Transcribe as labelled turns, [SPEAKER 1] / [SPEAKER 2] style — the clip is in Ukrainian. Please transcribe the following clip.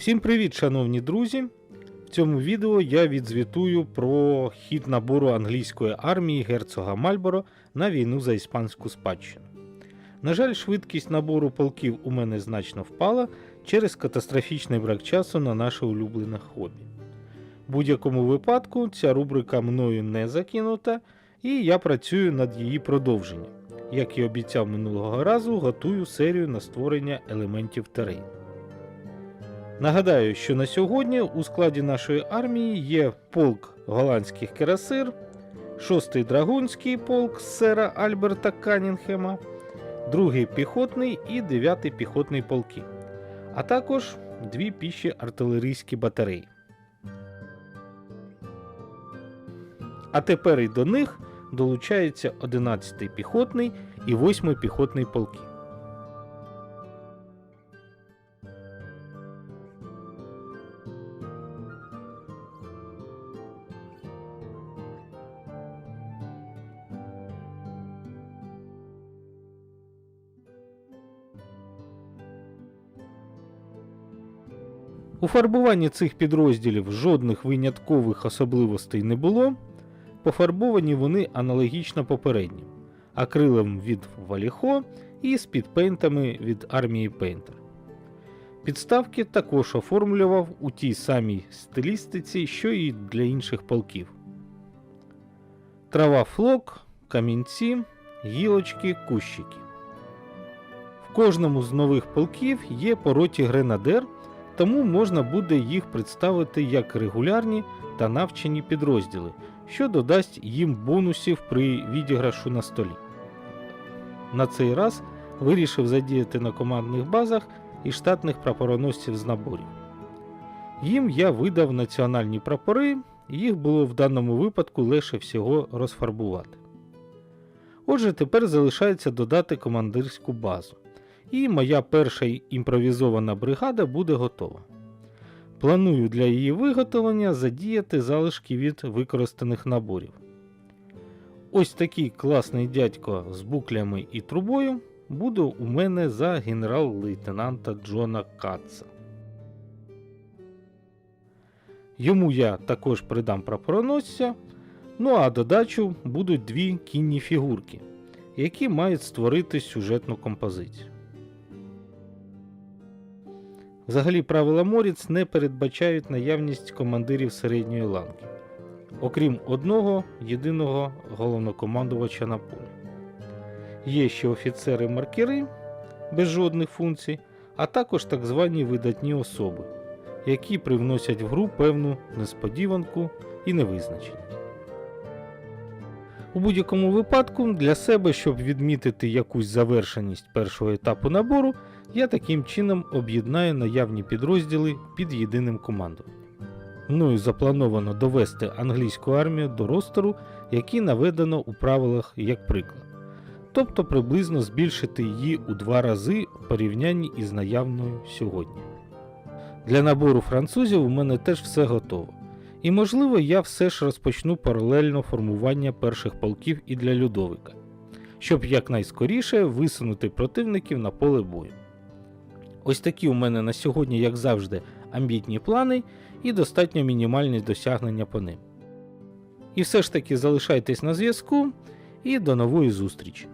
[SPEAKER 1] Всім привіт, шановні друзі! В цьому відео я відзвітую про хід набору англійської армії герцога Мальборо на війну за іспанську спадщину. На жаль, швидкість набору полків у мене значно впала через катастрофічний брак часу на наше улюблене хобі. В будь-якому випадку ця рубрика мною не закинута, і я працюю над її продовженням. Як і обіцяв минулого разу, готую серію на створення елементів терейну. Нагадаю, що на сьогодні у складі нашої армії є полк голландських керасир, 6-й драгунський полк сера Альберта Канінгема, 2-й піхотний і 9-й піхотний полки, а також дві піші артилерійські батареї. А тепер і до них долучається 11-й піхотний і 8-й піхотний полки. У фарбуванні цих підрозділів жодних виняткових особливостей не було. Пофарбовані вони аналогічно попереднім, акрилом від Валіхо і спідпейнтами від армії Пейнтер. Підставки також оформлював у тій самій стилістиці, що і для інших полків. Трава флок, камінці, гілочки, кущики. В кожному з нових полків є по роті гренадер, тому можна буде їх представити як регулярні та навчені підрозділи, що додасть їм бонусів при відіграшу на столі. На цей раз вирішив задіяти на командних базах і штатних прапороносців з наборів. Їм я видав національні прапори, їх було в даному випадку легше всього розфарбувати. Отже, тепер залишається додати командирську базу, і моя перша імпровізована бригада буде готова. Планую для її виготовлення задіяти залишки від використаних наборів. Ось такий класний дядько з буклями і трубою буде у мене за генерал-лейтенанта Джона Катца. Йому я також придам прапороносця, ну а додачу будуть дві кінні фігурки, які мають створити сюжетну композицію. Взагалі правила Моріц не передбачають наявність командирів середньої ланки, окрім одного єдиного головнокомандувача на полі. Є ще офіцери-маркери без жодних функцій, а також так звані видатні особи, які привносять в гру певну несподіванку і невизначеність. У будь-якому випадку для себе, щоб відмітити якусь завершеність першого етапу набору, я таким чином об'єднаю наявні підрозділи під єдиним командуванням. Мною заплановано довести англійську армію до ростеру, який наведено у правилах як приклад, тобто приблизно збільшити її у два рази в порівнянні із наявною сьогодні. Для набору французів у мене теж все готово. І можливо я все ж розпочну паралельно формування перших полків і для Людовика, щоб якнайскоріше висунути противників на поле бою. Ось такі у мене на сьогодні, як завжди, амбітні плани і достатньо мінімальні досягнення по ним. І все ж таки залишайтесь на зв'язку і до нової зустрічі!